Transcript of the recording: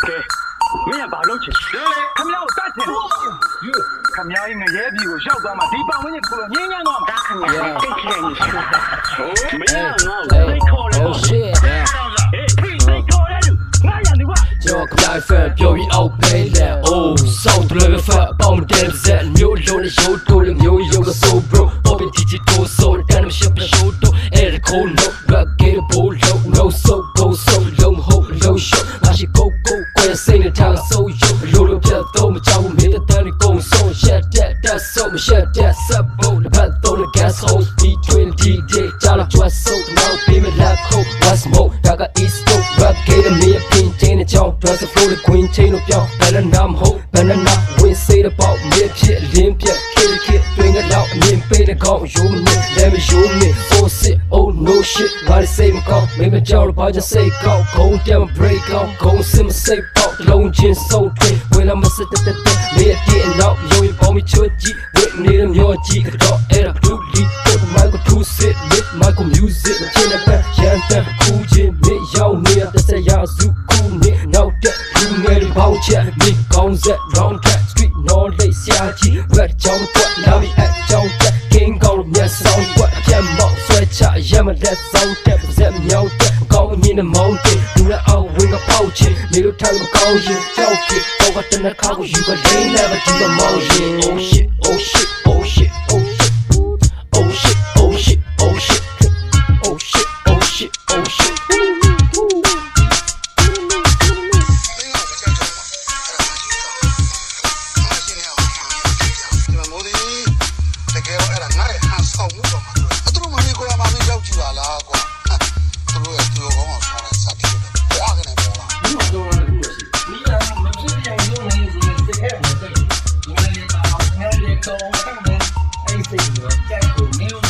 ကဲမင်းကဘာလုပ်ချင်လဲခမ ्या ကိုတတ်ချင်တယ်ခမ ्या ရဲ့ငရဲပြည်ကိုရောက်သွားမှဒီပတ်ဝန်းကျင်ကိုငင်းညမ်းသွားမှာခင်ဗျာတိတ်ခရိုင်နေရှိတာမင်းကငါ့ကိုသိခေါ်တယ် Oh shit ဟေးဖိသိခေါ်တယ်လူငါရန်သူကကျွန်တော်ကလိုက်ဖန်ပြောပြီးအောက်ပဲလဲ Oh စောက်တယ်ပဲဖတ်ပေါင်းတယ်ဇက်မျိုးလုံးနဲ့ရိုးတိုးနဲ့မျိုးရုပ်က so bro Pop it digital so တန်မရှက်ပရှိုးတော့အဲ့ဒါကို no စိတ်နဲ့ထားကဆိုးရုပ်ရိုးလိုပြတ်တော့မချောက်ဘူးမင်းတန်းနေကုန်ဆုံးရှက်တက်တက်ဆုံးမရှက်တက်ဆက်ဖို့တစ်ပတ်သုံးလည်း gas hose between DJ ကြားလာ just so now be my lap coat what's more ဒါက east coast rap game နဲ့ pin chain နဲ့ကြောင်း dress flow နဲ့ queen chain တို့ပြောင်း banana မဟုတ် banana win say about မြစ်ဖြစ်လင်းပြက် they call you me, they be you me. Oh shit, oh no shit, why they say me call? Make me jump, I just say call. Go down, break out, go see me say pop. Long jin so thick, when I'm a sit that that that. Me getting out, yo, you call me churchy. With me, them your G, the dog, and I do lead. Put my go to sit with my music. My chin up that, yeah, that cool jin. Me, yo, me, that say y'all zoo cool, me, now that. You nghe đi bao che, me, con dẹp, wrong track. Street knowledge, yeah, G, where trong quận, now we at. ချရမလက်ဆောင်တက်ပါဇက်မြောက်တက်ကောင်းမြင်တဲ့မောင်းတင်လူနဲ့အောင်ဝင်ကပေါက်ချင်နေလို့ထိုင်မကောင်းရင်ကြောက်ဖြစ်တော့ကတနခါကိုယူကလိမ့် never do the motion oh shit oh shit oh shit oh shit oh shit oh shit oh shit oh shit oh shit oh shit ဒီမှာမိုးဒီတကယ်တော့အဲ့ဒါငါ့ရဲ့ဟန်ဆောင်မှုတော့မှာအတူတူမ Brasil News.